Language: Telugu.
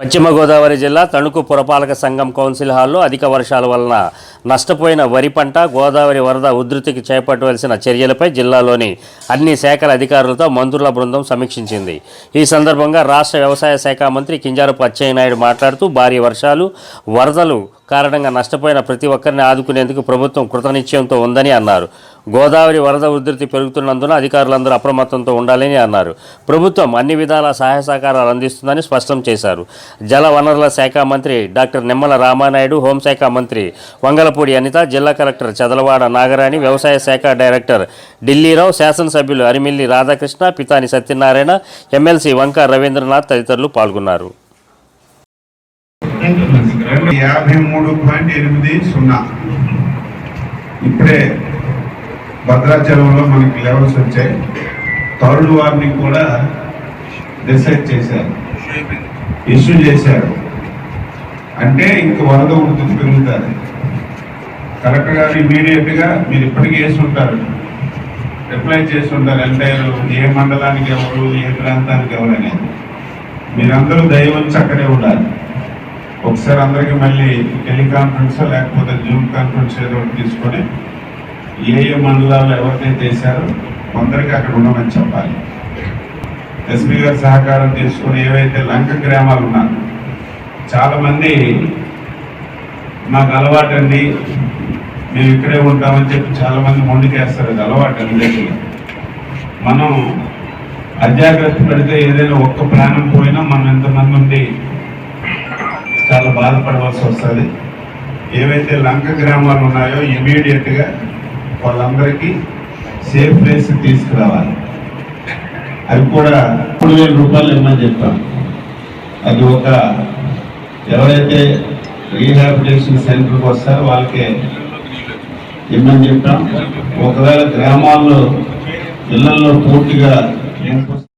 పశ్చిమ గోదావరి జిల్లా తణుకు పురపాలక సంఘం కౌన్సిల్ హాల్లో అధిక వర్షాల వలన నష్టపోయిన వరి పంట గోదావరి వరద ఉధృతికి చేపట్టవలసిన చర్యలపై జిల్లాలోని అన్ని శాఖల అధికారులతో మంత్రుల బృందం సమీక్షించింది. ఈ సందర్భంగా రాష్ట్ర వ్యవసాయ శాఖ మంత్రి కింజారపు అచ్చెన్నాయుడు మాట్లాడుతూ భారీ వర్షాలు వరదలు కారణంగా నష్టపోయిన ప్రతి ఒక్కరిని ఆదుకునేందుకు ప్రభుత్వం కృతనిశ్చయంతో ఉందని అన్నారు. గోదావరి వరద ఉధృతి పెరుగుతున్నందున అధికారులందరూ అప్రమత్తంతో ఉండాలని అన్నారు. ప్రభుత్వం అన్ని విధాల సహాయ సహకారాలు అందిస్తుందని స్పష్టం చేశారు. జల వనరుల శాఖ మంత్రి డాక్టర్ నిమ్మల రామానాయుడు హోంశాఖ మంత్రి వంగలపూడి అనిత జిల్లా కలెక్టర్ చదలవాడ నాగరాణి వ్యవసాయ శాఖ డైరెక్టర్ ఢిల్లీరావు శాసనసభ్యులు అరిమిల్లి రాధాకృష్ణ పితాని సత్యనారాయణ ఎమ్మెల్సీ వంక రవీంద్రనాథ్ తదితరులు పాల్గొన్నారు. యాభై మూడు పాయింట్ ఎనిమిది సున్నా. ఇప్పుడే భద్రాచలంలో మనకి లెవెల్స్ వచ్చాయి. థర్డ్ వార్ని కూడా డిసైడ్ చేశారు. ఇష్యూ చేశారు. అంటే ఇంక వరద ఉంటుంది పెరుగుతుంది. కలెక్టర్ గారు మీరు ఇప్పటికీ వేసి ఉంటారు. రిప్లై చేసి ఉంటారు. అంటే ఏ మండలానికి ఎవరు ఏ ప్రాంతానికి ఎవరు అనేది. మీరందరూ దయవంచి అక్కడే ఉండాలి. ఒకసారి అందరికీ మళ్ళీ టెలికాన్ఫరెన్స్ లేకపోతే జూమ్ కాన్ఫరెన్స్ ఏదో ఒకటి తీసుకొని ఏ ఏ మండలాలు ఎవరినైతే వేశారో కొందరికి అక్కడ ఉండమని చెప్పాలి. ఎస్పీ గారి సహకారం తీసుకొని ఏవైతే లంక గ్రామాలు ఉన్నారు చాలామంది మాకు అలవాటండి మేము ఇక్కడే ఉంటామని చెప్పి చాలామంది మొండికేస్తారు అది అలవాటు అందరికీ. మనం అజాగ్రత్త పడితే ఏదైనా ఒక్క ప్రాణం పోయినా మనం ఎంతమంది ఉండి చాలా బాధపడవలసి వస్తుంది. ఏవైతే లంక గ్రామాలు ఉన్నాయో ఇమీడియట్గా వాళ్ళందరికీ సేఫ్ ప్లేస్ తీసుకురావాలి. అవి కూడా మూడు వేల రూపాయలు ఇమ్మని చెప్పాం. అది ఒక ఎవరైతే రీహాబిలిటేషన్ సెంటర్కి వస్తారో వాళ్ళకే ఇమ్మని చెప్పాం. ఒకవేళ గ్రామాల్లో ఇళ్ళలో పూర్తిగా